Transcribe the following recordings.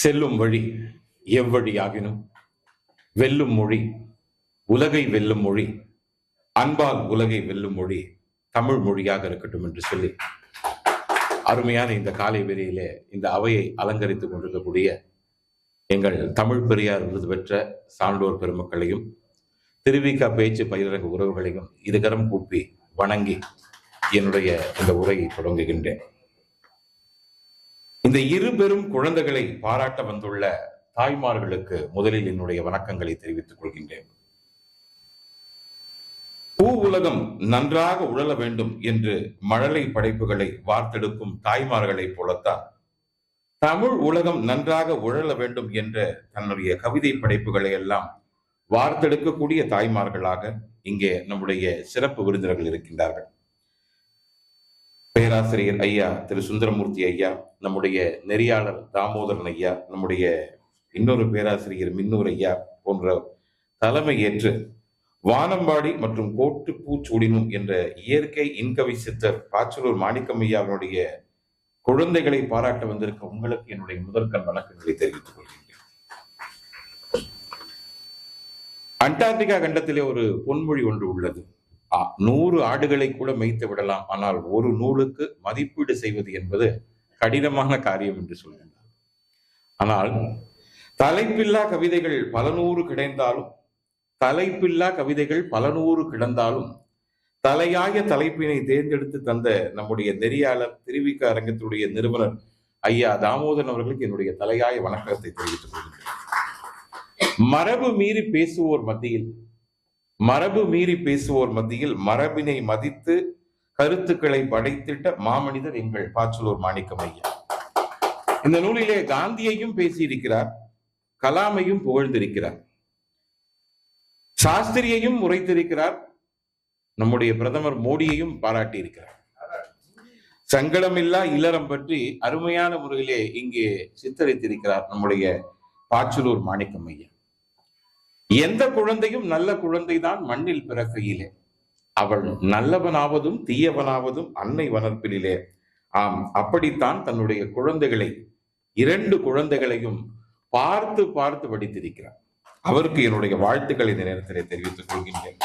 செல்லும் வழி எவ்வழியாகினும். வெல்லும் மொழி உலகை வெல்லும் மொழி அன்பால் உலகை வெல்லும் மொழி தமிழ் மொழியாக இருக்கட்டும் என்று சொல்லி அருமையான இந்த காலை வெளியிலே இந்த அவையை அலங்கரித்துக் கொண்டிருக்கக்கூடிய எங்கள் தமிழ் பெரியார் விருது பெற்ற சான்றோர் பெருமக்களையும் திருவிக பேச்சு பயிரங்க உறவுகளையும் இருகரம் கூப்பி வணங்கி என்னுடைய இந்த உரையை தொடங்குகின்றேன். இந்த இரு பெரும் குழந்தைகளை பாராட்ட வந்துள்ள தாய்மார்களுக்கு முதலில் என்னுடைய வணக்கங்களை தெரிவித்துக் கொள்கின்றேன். பூ உலகம் நன்றாக உழல வேண்டும் என்று மழலை படைப்புகளை வார்த்தெடுக்கும் தாய்மார்களைப் போலத்தான் தமிழ் உலகம் நன்றாக உழல வேண்டும் என்ற தன்னுடைய கவிதை படைப்புகளை எல்லாம் வார்த்தெடுக்கக்கூடிய தாய்மார்களாக இங்கே நம்முடைய சிறப்பு விருந்தினர்கள் இருக்கின்றார்கள். பேராசிரியர் ஐயா திரு சுந்தரமூர்த்தி ஐயா நம்முடைய நெறியாளர் தாமோதரன் ஐயா நம்முடைய இன்னொரு பேராசிரியர் மின்னூர் ஐயா போன்ற தலைமை ஏற்று வானம்பாடி மற்றும் கோட்டுப்பூச்சூடினும் என்ற இயற்கை இன்கவி சித்தர் பாச்சலூர் மாணிக்கம் குழந்தைகளை பாராட்ட வந்திருக்க உங்களுக்கு என்னுடைய முதற்கண் வணக்கங்களை தெரிவித்துக் கொள்கின்றேன். அண்டார்டிகா கண்டத்திலே ஒரு பொன்மொழி ஒன்று உள்ளது. நூறு ஆடுகளை கூட மேய்த்து விடலாம். ஆனால் ஒரு நூலுக்கு மதிப்பீடு செய்வது என்பது கடினமான காரியம் என்று சொல்கின்றார். ஆனால் தலைப்பில்லா கவிதைகள் பல நூறு கிடைந்தாலும் தலைப்பில்லா கவிதைகள் பல நூறு கிடந்தாலும் தலையாய தலைப்பினை தேர்ந்தெடுத்து தந்த நம்முடைய நெறியாளர் திருவிக்க அரங்கத்துடைய நிறுவனர் ஐயா தாமோதரன் அவர்களுக்கு என்னுடைய தலையாய வணக்கத்தை தெரிவித்துக் கொள்கிறேன் மரபு மீறி பேசுவோர் மத்தியில் மரபு மீறி பேசுவோர் மத்தியில் மரபினை மதித்து கருத்துக்களை படைத்திட்ட மாமனிதர் எங்கள் பாச்சலூர் மாணிக்கம் ஐயா இந்த நூலிலே காந்தியையும் பேசியிருக்கிறார் கலாமையும் புகழ்ந்திருக்கிறார். சாஸ்திரியையும் உரைத்திருக்கிறார் நம்முடைய பிரதமர் மோடியையும் பாராட்டியிருக்கிறார். சங்கடமில்லா இல்லறம் பற்றி அருமையான முறையிலே இங்கே சித்தரித்திருக்கிறார் நம்முடைய பாச்சலூர் மாணிக்கம் ஐயா எந்த குழந்தையும் நல்ல குழந்தைதான் மண்ணில் பிறக்கையிலே. அவள் நல்லவனாவதும் தீயவனாவதும் அன்னை வளர்ப்பிலே ஆம் அப்படித்தான் தன்னுடைய குழந்தைகளை இரண்டு குழந்தைகளையும் பார்த்து பார்த்து படித்திருக்கிறார். அவருக்கு என்னுடைய வாழ்த்துக்களை இந்த நேரத்திலே தெரிவித்துக் கொள்கின்றேன்.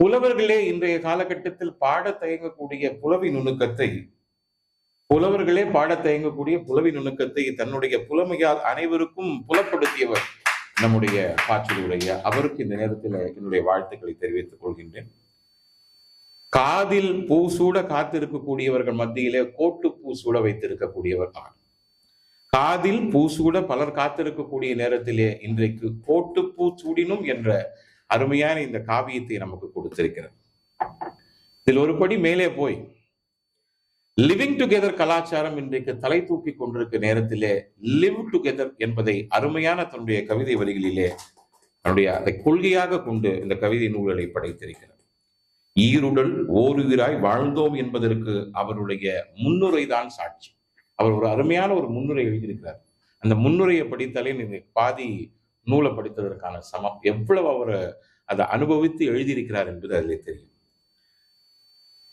புலவர்களே இன்றைய காலகட்டத்தில் பாட தயங்கக்கூடிய புலவி நுணுக்கத்தை புலவர்களே பாட தயங்கக்கூடிய புலவி நுணுக்கத்தை தன்னுடைய புலமையால் அனைவருக்கும் புலப்படுத்தியவர் நம்முடைய பாச்சலூரைய அவருக்கு இந்த நேரத்தில் என்னுடைய வாழ்த்துக்களை தெரிவித்துக் கொள்கின்றேன். காதில் பூசூட காத்திருக்கக்கூடியவர்கள் மத்தியிலே கோட்டு பூ சூட வைத்திருக்கக்கூடியவர் நான். காதில் பூ சூட பலர் காத்திருக்கக்கூடிய நேரத்திலே இன்றைக்கு கோட்டு பூ சூடினும் என்ற அருமையான இந்த காவியத்தை நமக்கு கொடுத்திருக்கிறது. இதில் ஒரு படி மேலே போய் லிவிங் டுகெதர் கலாச்சாரம் இன்றைக்கு தலை தூக்கி கொண்டிருக்க நேரத்திலே லிவ் டுகெதர் என்பதை அருமையான தன்னுடைய கவிதை வரிகளிலே தன்னுடைய அதை கொள்கையாக கொண்டு இந்த கவிதை நூல்களை படைத்திருக்கிறார். ஈருடல் ஓருயிராய் வாழ்ந்தோம் என்பதற்கு அவருடைய முன்னுரை தான் சாட்சி. அவர் ஒரு அருமையான ஒரு முன்னுரை எழுதியிருக்கிறார். அந்த முன்னுரையை படித்தாலே நீங்க பாதி நூலை படித்ததற்கான சமம். எவ்வளவு அவர் அதை அனுபவித்து எழுதியிருக்கிறார் என்பது அதில் தெரியும்.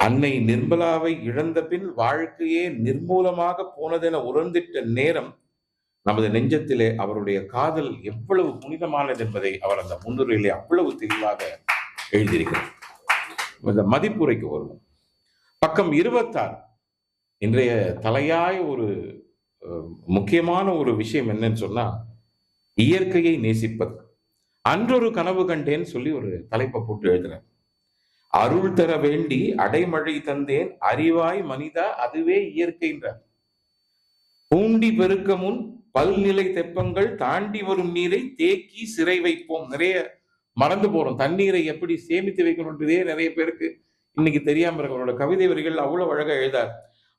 அன்னை நிர்மலாவை இழந்த பின் வாழ்க்கையே நிர்மூலமாக போனதென உணர்ந்திட்ட நேரம் நமது நெஞ்சத்திலே அவருடைய காதல் எவ்வளவு புனிதமானது என்பதை அவர் அந்த முன்னுரையிலே அவ்வளவு தெளிவாக எழுதியிருக்கிறார். இந்த மதிப்புரைக்கு வருவோம். பக்கம் இருபத்தாறு. இன்றைய தலையாய ஒரு முக்கியமான ஒரு விஷயம் என்னன்னு சொன்னா இயற்கையை நேசிப்பது. அன்றொரு கனவு கண்டேன்னு சொல்லி ஒரு தலைப்பை போட்டு எழுதுறேன் அருள் தர வேண்டி அடைமழை தந்தேன் அறிவாய் மனிதா அதுவே இயற்கைன்றார் பூண்டி பெருக்க முன் பல்நிலை தெப்பங்கள் தாண்டி வரும் நீரை தேக்கி சிறை வைப்போம். நிறைய மறந்து போறோம். தண்ணீரை எப்படி சேமித்து வைக்கணும்ன்றதே நிறைய பேருக்கு இன்னைக்கு தெரியாம இருக்கு. அவரோட கவிதை வரிகள் அவ்வளவு அழகா எழுதார்.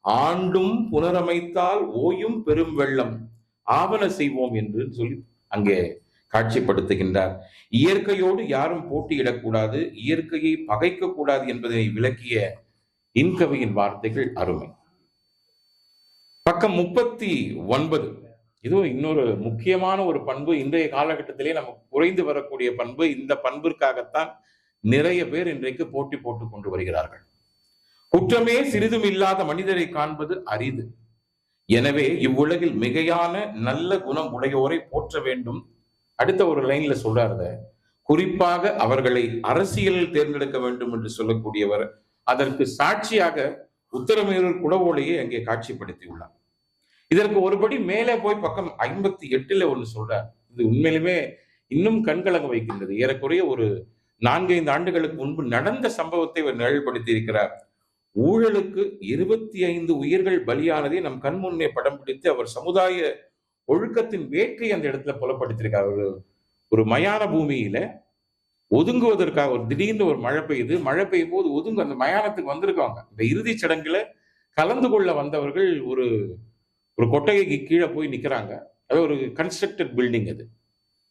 ஆண்டும் புனரமைத்தால் ஓயும் பெரும் வெள்ளம். ஆவன செய்வோம் என்று சொல்லி அங்கே காட்சிப்படுத்துகின்றார். இயற்கையோடு யாரும் போட்டியிடக்கூடாது இயற்கையை பகைக்க கூடாது என்பதை விளக்கிய இன்கவியின் வார்த்தைகள் அருமை. பக்கம் முப்பத்தி ஒன்பது. இதுவும் இன்னொரு முக்கியமான ஒரு பண்பு இன்றைய காலகட்டத்திலே நமக்கு குறைந்து வரக்கூடிய பண்பு இந்த பண்பிற்காகத்தான் நிறைய பேர் இன்றைக்கு போட்டி போட்டுக் கொண்டு வருகிறார்கள். குற்றமே சிறிதும் இல்லாத மனிதரை காண்பது அரிது. எனவே இவ்வுலகில் மிகையான நல்ல குணம் உடையோரை போற்ற வேண்டும் அடுத்த ஒரு லைன்ல சொல்றாரு குறிப்பாக அவர்களை அரசியலில் தேர்ந்தெடுக்க வேண்டும் என்று சொல்லக்கூடியவர் அதற்கு சாட்சியாக உத்தரமேரூர் குடவோலையை அங்கே காட்சிப்படுத்தியுள்ளார். இதற்கு ஒருபடி மேலே போய் பக்கம் ஐம்பத்தி எட்டுல ஒன்று சொல்றார். இது உண்மையிலுமே இன்னும் கண்கலங்க வைக்கின்றது. ஏறக்குறைய ஒரு நான்கைந்து ஆண்டுகளுக்கு முன்பு நடந்த சம்பவத்தை அவர் நிழல்படுத்தி இருக்கிறார் ஊழலுக்கு இருபத்தி ஐந்து உயிர்கள் பலியானதை நம் கண் முன்னே படம் பிடித்து அவர் சமுதாய ஒழுக்கத்தின் வேட்கை அந்த இடத்துல புலப்படுத்தியிருக்கார். ஒரு ஒரு மயான பூமியில ஒதுங்குவதற்காக ஒரு திடீர்னு ஒரு மழை பெய்யுது. மழை பெய்யும் போது ஒதுங்கு அந்த மயானத்துக்கு வந்திருக்காங்க இந்த இறுதிச் சடங்குல கலந்து கொள்ள வந்தவர்கள் ஒரு ஒரு கொட்டகைக்கு கீழே போய் நிற்கிறாங்க அது ஒரு கன்ஸ்ட்ரக்டட் பில்டிங் அது.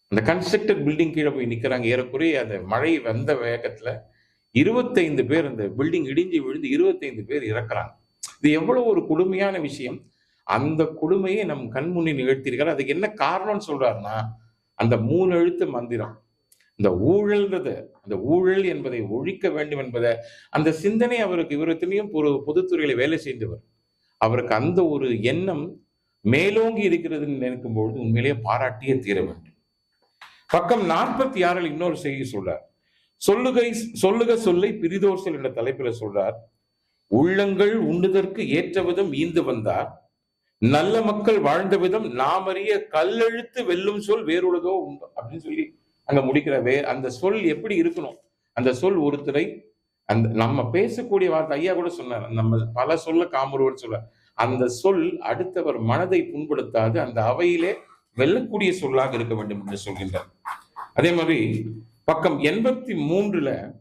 அந்த கன்ஸ்ட்ரக்டட் பில்டிங் கீழே போய் நிற்கிறாங்க ஏறக்குறைய அந்த மழை வந்த வேகத்துல இருபத்தைந்து பேர் அந்த பில்டிங் இடிஞ்சு விழுந்து இருபத்தைந்து பேர் இறக்குறாங்க. இது எவ்வளவு ஒரு கொடுமையான விஷயம். அந்த கொடுமையை நம் கண்முன்னே நிகழ்த்தியிருக்காரு அதுக்கு என்ன காரணம்னு சொல்றாருன்னா அந்த மூணு எழுத்து மந்திரம். இந்த ஊழல்ன்றது அந்த ஊழல் என்பதை ஒழிக்க வேண்டும் என்பதை அந்த சிந்தனை அவருக்கு இவரத்திலையும் எத்தனையும் ஒரு பொதுத்துறையில வேலை செய்தவர். அவருக்கு அந்த ஒரு எண்ணம் மேலோங்கி இருக்கிறதுன்னு நினைக்கும் பொழுது உண்மையிலேயே பாராட்டியே தீர வேண்டும். பக்கம் நாற்பத்தி ஆறில் இன்னொரு செய்தி சொல்றார். சொல்லுகை சொல்லுக சொல்லை பிரிதோர் சொல் என்ற தலைப்பில் சொல்றார். உள்ளங்கள் உண்ணுதற்கு ஏற்ற விதம் ஈந்து வந்தார். நல்ல மக்கள் வாழ்ந்த விதம் நாம் அறிய கல்லெழுத்து வெல்லும் சொல் வேறுள்ளதோ உண்டு அப்படின்னு சொல்லி அங்க முடிக்கிற வே அந்த சொல் எப்படி இருக்கணும்? அந்த சொல் ஒருத்தரை அந்த நம்ம பேசக்கூடிய வார்த்தை ஐயா கூட சொன்னார் நம்ம பல சொல்ல காமருவர் சொல்ல அந்த சொல் அடுத்தவர் மனதை புண்படுத்தாது அந்த அவையிலே வெல்லக்கூடிய சொல்லாக இருக்க வேண்டும் என்று சொல்கின்றார். அதே மாதிரி பக்கம் எண்பத்தி மூன்றுல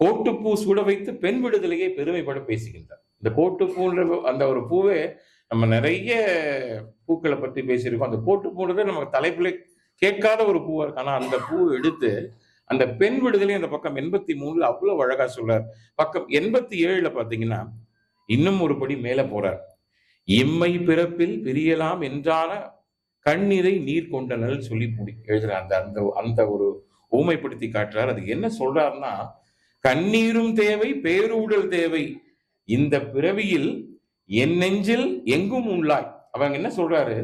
கோட்டுப்பூ சுட வைத்து பெண் விடுதலையை பெருமைப்பட பேசுகின்றார். இந்த கோட்டுப்பூன்ற அந்த ஒரு பூவே நம்ம நிறைய பூக்களை பற்றி பேசியிருக்கோம். அந்த போட்டு போடுறது நம்ம தலைப்புல கேட்காத ஒரு பூவாக இருக்கு. ஆனால் அந்த பூ எடுத்து அந்த பெண் விடுதலை அந்த பக்கம் எண்பத்தி மூணுல அவ்வளவு அழகா சொல்றார். பக்கம் எண்பத்தி ஏழுல பாத்தீங்கன்னா இன்னும் ஒரு படி மேல போறார். இம்மை பிறப்பில் பிரியலாம் என்றான கண்ணீரை நீர் கொண்டனல் சொல்லி முடி எழுதுறார். அந்த அந்த அந்த ஒரு ஊமைப்படுத்தி காட்டுறார். அது என்ன சொல்றாருன்னா கண்ணீரும் தேவை பேரூடல் தேவை. இந்த பிறவியில் என் நெஞ்சில் எங்கும் உள்ளாய். அவங்க என்ன சொல்றாரு?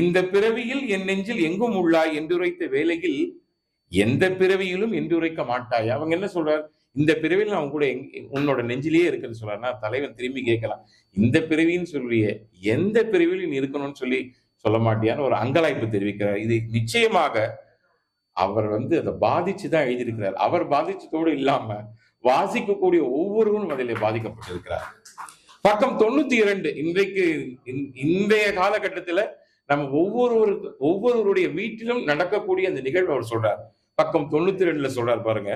இந்த பிறவியில் என் நெஞ்சில் எங்கும் உள்ளாய் என்றுரைத்த வேளையில் எந்த பிறவியிலும் என்றுரைக்க மாட்டாய். அவங்க என்ன சொல்றார்? இந்த பிறவியில் நான் கூட உன்னோட நெஞ்சிலேயே இருக்குன்னு சொல்றாருன்னா தலைவன் திரும்பி கேட்கலாம். இந்த பிறவின்னு சொல்லிய எந்த பிறவியில் நீ இருக்கணும்னு சொல்லி சொல்ல மாட்டியான்னு ஒரு அங்கலாய்ப்பு தெரிவிக்கிறார். இது நிச்சயமாக அவர் வந்து அதை பாதிச்சு தான் எழுதியிருக்கிறார். அவர் பாதிச்சதோடு இல்லாம வாசிக்கக்கூடிய ஒவ்வொருவரும் அதில் பாதிக்கப்பட்டிருக்கிறார். பக்கம் தொண்ணூத்தி இரண்டு. இன்றைக்கு இன்றைய காலகட்டத்துல நம்ம ஒவ்வொருவரு ஒவ்வொருவருடைய வீட்டிலும் நடக்கக்கூடிய அந்த நிகழ்வு அவர் சொல்றார். பக்கம் தொண்ணூத்தி ரெண்டுல சொல்றார் பாருங்க.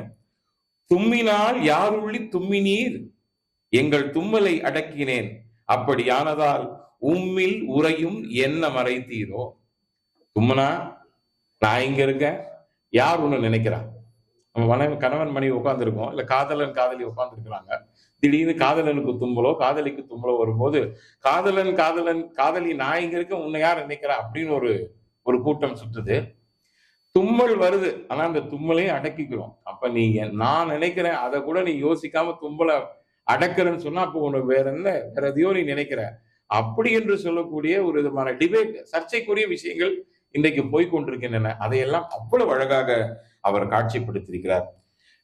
தும்மினால் யாருள்ளி தும்மினீர்? எங்கள் தும்மலை அடக்கினேன். அப்படியானதால் உம்மில் உறையும் என்ன மறைத்தீரோ தும்மனா நான் இங்க இருக்கேன். யார் ஒண்ணு நினைக்கிறா? நம்ம மனைவி கணவன் மனைவி உட்காந்துருக்கோம் இல்ல காதலன் காதலி உட்காந்துருக்கிறாங்க திடீர்னு காதலனுக்கு தும்பலோ காதலிக்கு தும்பலோ வரும்போது காதலன் காதலன் காதலி நான் இங்க இருக்க உன்னை யார் நினைக்கிறா? அப்படின்னு ஒரு ஒரு கூட்டம் சுற்றுது. தும்மல் வருது. ஆனா அந்த தும்மலையும் அடக்கிக்கிறோம். அப்ப நீங்க நான் நினைக்கிறேன். அதை கூட நீ யோசிக்காம தும்மலை அடக்கிறேன்னு சொன்னா அப்போ உனக்கு வேற என்ன வேற எதையோ நீ நினைக்கிற. அப்படி என்று சொல்லக்கூடிய ஒரு விதமான டிபேட் சர்ச்சைக்குரிய விஷயங்கள் இன்றைக்கு போய்கொண்டிருக்கின்றன அதையெல்லாம் அவ்வளவு அழகாக அவர் காட்சிப்படுத்தியிருக்கிறார்.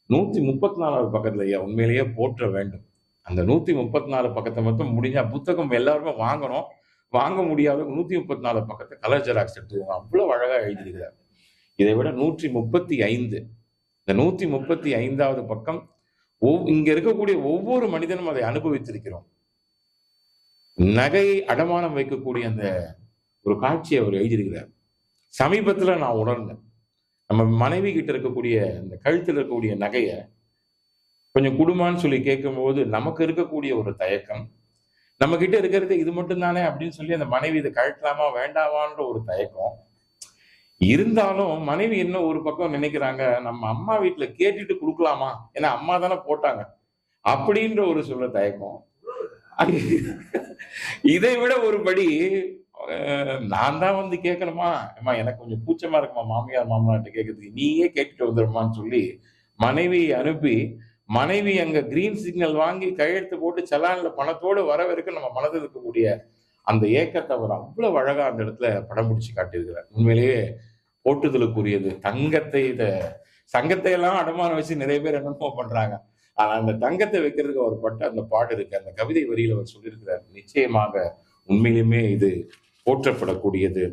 நூத்தி முப்பத்தி நாலாவது பக்கத்துல ஐயா உண்மையிலேயே போற்ற வேண்டும். அந்த நூத்தி முப்பத்தி நாலு பக்கத்தை மட்டும் முடிஞ்சா புத்தகம் எல்லாருமே வாங்கணும். வாங்க முடியாத நூத்தி முப்பத்தி நாலு பக்கத்தை கலர் ஜெராக்ஸ் எடுத்துக்கோங்க அவ்வளவு அழகா எழுதியிருக்கிறார். இதை விட நூற்றி முப்பத்தி ஐந்து. இந்த நூத்தி முப்பத்தி ஐந்தாவது பக்கம் ஒவ்- இங்க இருக்கக்கூடிய ஒவ்வொரு மனிதனும் அதை அனுபவித்திருக்கிறோம். நகையை அடமானம் வைக்கக்கூடிய அந்த ஒரு காட்சியை அவர் எழுதியிருக்கிறார். சமீபத்துல நான் உணர்ந்தேன். நம்ம மனைவி கிட்ட இருக்கக்கூடிய இந்த கழுத்தில் இருக்கக்கூடிய நகையை கொஞ்சம் குடுமான்னு சொல்லி கேட்கும்போது நமக்கு இருக்கக்கூடிய ஒரு தயக்கம். நம்ம கிட்ட இருக்கிறது இது மட்டும் தானே அப்படின்னு சொல்லி அந்த மனைவி இதை கழட்டலாமா வேண்டாமான்ற ஒரு தயக்கம். இருந்தாலும் மனைவி என்ன ஒரு பக்கம் நினைக்கிறாங்க நம்ம அம்மா வீட்டுல கேட்டுட்டு கொடுக்கலாமா? ஏன்னா அம்மா தானே போட்டாங்க. அப்படின்ற ஒரு சொல்ல தயக்கம். இதை விட ஒருபடி படி நான் தான் வந்து கேட்கணுமா அம்மா எனக்கு கொஞ்சம் கூச்சமா இருக்குமா மாமியார் மாமனார்ட்ட கேட்கறதுக்கு நீயே கேட்டுட்டு வந்துடுமான்னு சொல்லி மனைவியை அனுப்பி மனைவி அங்க கிரீன் சிக்னல் வாங்கி கையெழுத்து போட்டு செலான்ல பணத்தோடு வர வரைக்கும் நம்ம மனதில் இருக்கக்கூடிய அந்த ஏக்கத்தை அவர் அவ்வளவு அழகா அந்த இடத்துல படம் பிடிச்சு காட்டியிருக்கிறார். உண்மையிலேயே போட்டுதலுக்குரியது தங்கத்தை இதை சங்கத்தை எல்லாம் அடமானம் வச்சு நிறைய பேர் என்னமோ பண்றாங்க. ஆனா அந்த தங்கத்தை வைக்கிறதுக்கு அவர் பட்ட அந்த பாட்டு இருக்கு. அந்த கவிதை வரியில் அவர் சொல்லியிருக்கிறார் நிச்சயமாக உண்மையிலுமே இது போற்றப்படக்கூடியது.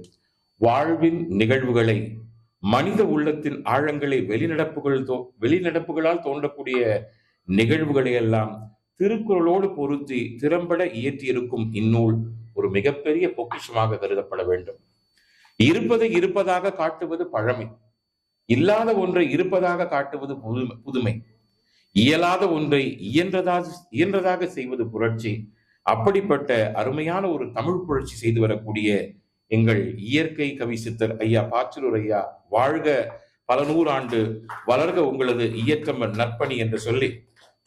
வாழ்வின் நிகழ்வுகளை மனித உள்ளத்தின் ஆழங்களை வெளிநடப்புகள் தோ வெளிநடப்புகளால் தோன்றக்கூடிய நிகழ்வுகளை எல்லாம் திருக்குறளோடு பொருத்தி திறம்பட இயற்றியிருக்கும் இந்நூல் ஒரு மிகப்பெரிய பொக்கிஷமாக கருதப்பட வேண்டும். இருப்பதை இருப்பதாக காட்டுவது பழமை. இல்லாத ஒன்றை இருப்பதாக காட்டுவது புதுமை புதுமை. இயலாத ஒன்றை இயன்றதாக இயன்றதாக செய்வது புரட்சி. அப்படிப்பட்ட அருமையான ஒரு தமிழ் புரட்சி செய்து வரக்கூடிய எங்கள் இயற்கை கவி சித்தர் ஐயா பாச்சலூர் ஐயா வாழ்க பல நூறாண்டு வளர்க உங்களது இயக்கம் நற்பணி என்று சொல்லி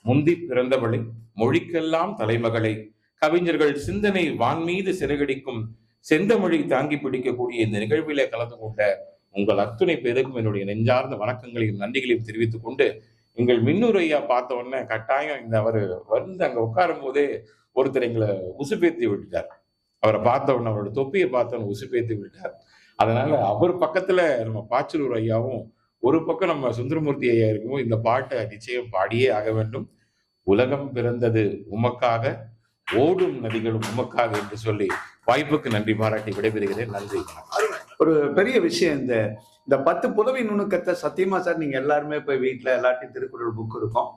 முந்தி பிறந்தவளை மொழிக்கெல்லாம் தலைமகளை கவிஞர்கள் சிந்தனை வான்மீது சிறகடிக்கும் செந்தமொழி தாங்கி பிடிக்கக்கூடிய இந்த நிகழ்விலே கலந்து கொண்ட உங்கள் அத்துணை பேருக்கும் என்னுடைய நெஞ்சார்ந்த வணக்கங்களையும் நன்றிகளையும் தெரிவித்துக் கொண்டு எங்கள் மின்னுரையா ஐயா பார்த்த உடனே கட்டாயம் இந்த அவர் வந்து அங்க உட்காரும் போதே ஒருத்தர் எங்களை உசுப்பேத்தி விட்டுட்டார். அவரை பார்த்த உடனே அவரோட தொப்பியை பார்த்தவன உசுப்பேத்தி விட்டார் அதனால அவர் பக்கத்துல நம்ம பாச்சலூர் ஐயாவும் ஒரு பக்கம் நம்ம சுந்தரமூர்த்தி ஐயா இருக்கும்போது இந்த பாட்டை நிச்சயம் பாடியே ஆக வேண்டும். உலகம் பிறந்தது உமக்காக ஓடும் நதிகளும் உமக்காக என்று சொல்லி வாய்ப்புக்கு நன்றி பாராட்டி விடைபெறுகிறேன். நன்றி ஒரு பெரிய விஷயம் இந்த இந்த பத்து புலவி நுணுக்கத்தை சத்தியமா சார் நீங்க எல்லாருமே போய் வீட்டில் எல்லாத்தையும் திருக்குறள் புக் இருக்கும்.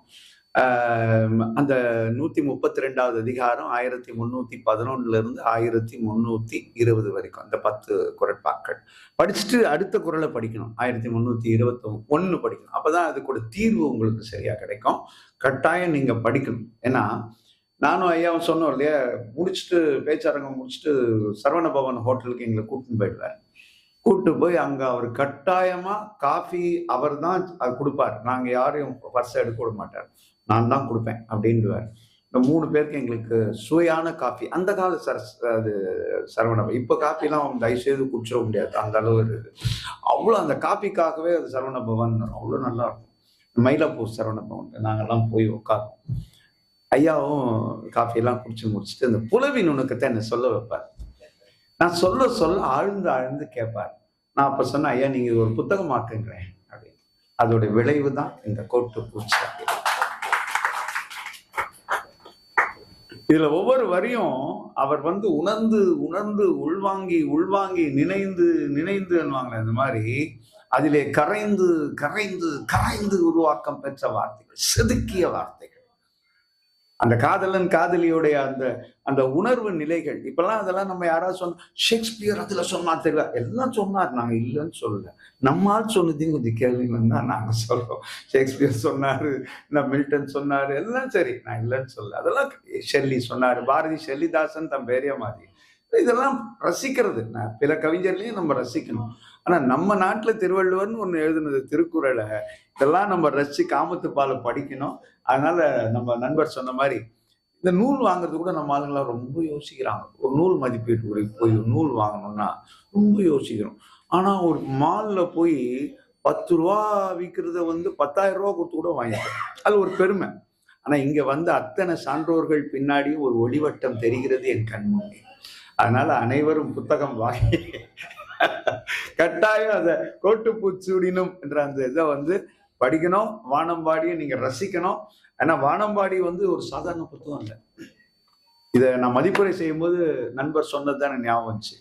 அந்த நூத்தி முப்பத்தி ரெண்டாவது அதிகாரம் ஆயிரத்தி முன்னூத்தி பதினொன்னுல இருந்து ஆயிரத்தி முன்னூத்தி இருபது வரைக்கும் அந்த பத்து குரட்பாக்கள். படிச்சுட்டு அடுத்த குரலை படிக்கணும் ஆயிரத்தி முன்னூத்தி இருபத்தி ஒன்னு படிக்கணும். அப்பதான் அதுக்கூட தீர்வு உங்களுக்கு சரியா கிடைக்கும். கட்டாயம் நீங்க படிக்கணும். ஏன்னா நானும் ஐயாவும் சொன்னோம் இல்லையா முடிச்சுட்டு பேச்சரங்கம் முடிச்சுட்டு சரவண பவன் ஹோட்டலுக்கு எங்களை கூட்டின்னு போயிடுவேன் கூட்டு போய் அங்கே அவர் கட்டாயமாக காஃபி அவர் தான் கொடுப்பார். நாங்கள் யாரையும் பர்ஸ் எடுக்க விட மாட்டார். நான் தான் கொடுப்பேன் அப்படின்வார் இந்த மூணு பேருக்கு எங்களுக்கு சுவையான காஃபி. அந்த கால சர அது சரவணபவன் இப்போ காஃபிலாம் அவங்க செய்து குடிச்சிட முடியாது. அந்த அளவு இருக்குது அவ்வளோ அந்த காஃபிக்காகவே அது சரவண பவன் அவ்வளோ நல்லா இருக்கும். மயிலாப்பூர் சரவண பவன். நாங்கெல்லாம் போய் உட்காரோம் ஐயாவும் காஃபியெல்லாம் குடிச்சு முடிச்சுட்டு இந்த புலவி நுணுக்கத்தை என்னை சொல்ல வைப்பார்? நான் சொல்ல சொல்ல ஆழ்ந்து ஆழ்ந்து கேட்பார். நான் அப்போ சொன்னேன் ஐயா நீங்கள் ஒரு ஒரு புத்தகமாக்குங்கிறேன் அப்படின்னு. அதோடைய விளைவு தான் இந்த கோட்டு பூச்சி. இதுல ஒவ்வொரு வரியும் அவர் வந்து உணர்ந்து உணர்ந்து உள்வாங்கி உள்வாங்கி நினைந்து நினைந்து நினைந்துன்னுவாங்களே இந்த மாதிரி அதிலே கரைந்து கரைந்து கரைந்து உருவாக்கம் பெற்ற வார்த்தைகள் செதுக்கிய வார்த்தைகள். அந்த காதலன் காதலியுடைய அந்த அந்த உணர்வு நிலைகள். இப்பெல்லாம் அதெல்லாம் நம்ம யாராவது சொன்ன ஷேக்ஸ்பியர் அதுல சொன்னா தெரியல. எல்லாம் சொன்னார். நாங்க இல்லைன்னு சொல்லல. நம்மால் சொன்னதையும் கொஞ்சம் கேள்வின்னு தான் நாங்க சொல்றோம். ஷேக்ஸ்பியர் சொன்னாரு நான் மில்டன் சொன்னாரு எல்லாம் சரி. நான் இல்லைன்னு சொல்ல அதெல்லாம் ஷெல்லி சொன்னாரு. பாரதி ஷெல்லிதாசன் தன் பெரிய மாதிரி. இதெல்லாம் ரசிக்கிறது. நான் பிற கவிஞர்லையும் நம்ம ரசிக்கணும். ஆனா நம்ம நாட்டுல திருவள்ளுவர்னு ஒன்று எழுதுனது திருக்குறளை இதெல்லாம் நம்ம ரசிச்சு காமத்து படிக்கணும். அதனால நம்ம நண்பர் சொன்ன மாதிரி இந்த நூல் வாங்குறது கூட நம்ம ஆளுங்களாம் ரொம்ப யோசிக்கிறாங்க. ஒரு நூல் மதிப்பீட்டு உரை போய் ஒரு நூல் வாங்கணும்னா ரொம்ப யோசிக்கிறோம். ஆனா ஒரு மாலில் போய் பத்து ரூபா விற்கிறத வந்து பத்தாயிரம் ரூபா கொடுத்து கூட வாங்கிக்கிறோம் அது ஒரு பெருமை. ஆனா இங்க வந்து அத்தனை சான்றோர்கள் பின்னாடி ஒரு ஒளிவட்டம் தெரிகிறது என் கண் முன்னே. அதனால அனைவரும் புத்தகம் வாங்கி கட்டாயம் அந்த கோட்டுப்பூச்சூடினும் என்ற அந்த இதை வந்து படிக்கணும் வானம்பாடியை நீங்க ரசிக்கணும். ஏன்னா வானம்பாடி வந்து ஒரு சாதாரண புத்தகம் இல்லை. இதை நான் மதிப்புரை செய்யும்போது நண்பர் சொன்னது தான் ஞாபகம் வந்துச்சு.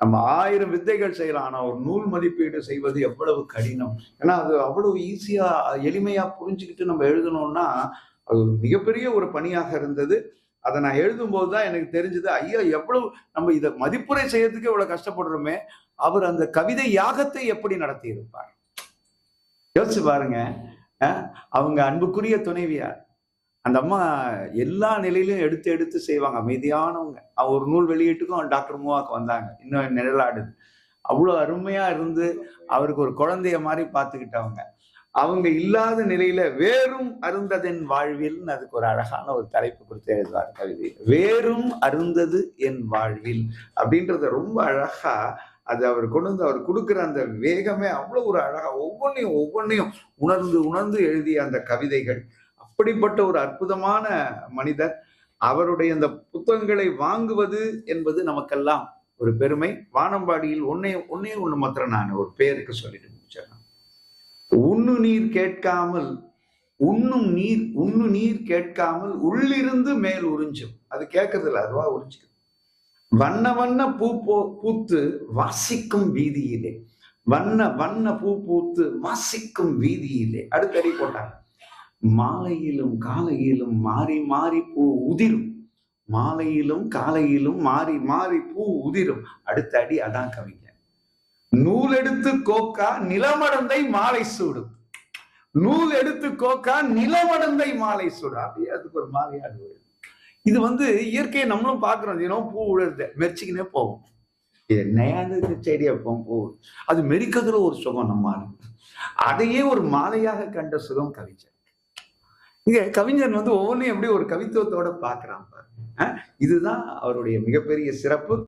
நம்ம ஆயிரம் வித்தைகள் செய்யலாம் ஆனால் ஒரு நூல் மதிப்பீடு செய்வது எவ்வளவு கடினம்? ஏன்னா அது அவ்வளவு ஈஸியாக எளிமையாக புரிஞ்சுக்கிட்டு நம்ம எழுதணும்னா அது ஒரு மிகப்பெரிய ஒரு பணியாக இருந்தது. அதை நான் எழுதும்போது தான் எனக்கு தெரிஞ்சது ஐயா எவ்வளவு நம்ம இதை மதிப்புரை செய்யறதுக்கு எவ்வளவு கஷ்டப்படுறோமே. அவர் அந்த கவிதை யாகத்தை எப்படி நடத்தி இருப்பார் யோசிச்சு பாருங்க. அவங்க அன்புக்குரிய துணைவியார். அந்த அம்மா எல்லா நிலையிலும் எடுத்து எடுத்து செய்வாங்க. அமைதியானவங்க. அவங்க ஒரு நூல் வெளியீட்டுக்கும் டாக்டர் மூவாக்கு வந்தாங்க. இன்னும் நிழலாடுது. அவ்வளோ அருமையா இருந்து அவருக்கு ஒரு குழந்தைய மாதிரி பார்த்துக்கிட்டவங்க. அவங்க இல்லாத நிலையில வேறும் அருந்ததென் வாழ்வில் அதுக்கு ஒரு அழகான ஒரு தலைப்பு கொடுத்து எழுதுவார் கவிதை. வேறும் அருந்தது என் வாழ்வில் அப்படின்றத ரொம்ப அழகா அது அவர் கொண்டு வந்து அவர் கொடுக்குற அந்த வேகமே அவ்வளோ ஒரு அழகாக ஒவ்வொன்றையும் ஒவ்வொன்றையும் உணர்ந்து உணர்ந்து எழுதிய அந்த கவிதைகள். அப்படிப்பட்ட ஒரு அற்புதமான மனிதர். அவருடைய அந்த புத்தகங்களை வாங்குவது என்பது நமக்கெல்லாம் ஒரு பெருமை. வானம்பாடியில் ஒன்னே ஒன்னே ஒன்று மாத்திரம் நான் ஒரு பேருக்கு சொல்லிட்டு முடிச்சிடறேன். உண்ணு நீர் கேட்காமல் உண்ணும் நீர் உண்ணு நீர் கேட்காமல் உள்ளிருந்து மேல் உறிஞ்சும். அது கேட்கறதில்ல அதுவா உறிஞ்சுக்குது வண்ண வண்ண பூ போ பூத்து வாசிக்கும் வீதியிலே. வண்ண வண்ண பூ பூத்து வாசிக்கும் வீதியிலே. அடுத்தடி போட்டாங்க. மாலையிலும் காலையிலும் மாறி மாறி பூ உதிரும். மாலையிலும் காலையிலும் மாறி மாறி பூ உதிரும். அடுத்த அடி அதான் கவிஞர் நூல் எடுத்து கோக்கா நிலமடந்தை மாலை சூடும். நூல் எடுத்து கோக்கா நிலமடந்தை மாலை சூடும். அப்படியே அதுக்கு ஒரு மாலையாக இது வந்து இயற்கையை நம்மளும் பாக்குறோம் தினம் பூ விழுறது மெரிச்சிக்கினே போவோம் என்னையாந்து செடி வைப்போம்? பூ. அது மெரிக்கிறதுல ஒரு சுகம் நம்ம அதையே ஒரு மாலையாக கண்ட சுகம் கவிஞர். இங்க கவிஞர் வந்து ஒவ்வொன்றையும் எப்படி ஒரு கவித்துவத்தோட பாக்குறான் பாருங்க இதுதான் அவருடைய மிகப்பெரிய சிறப்பு.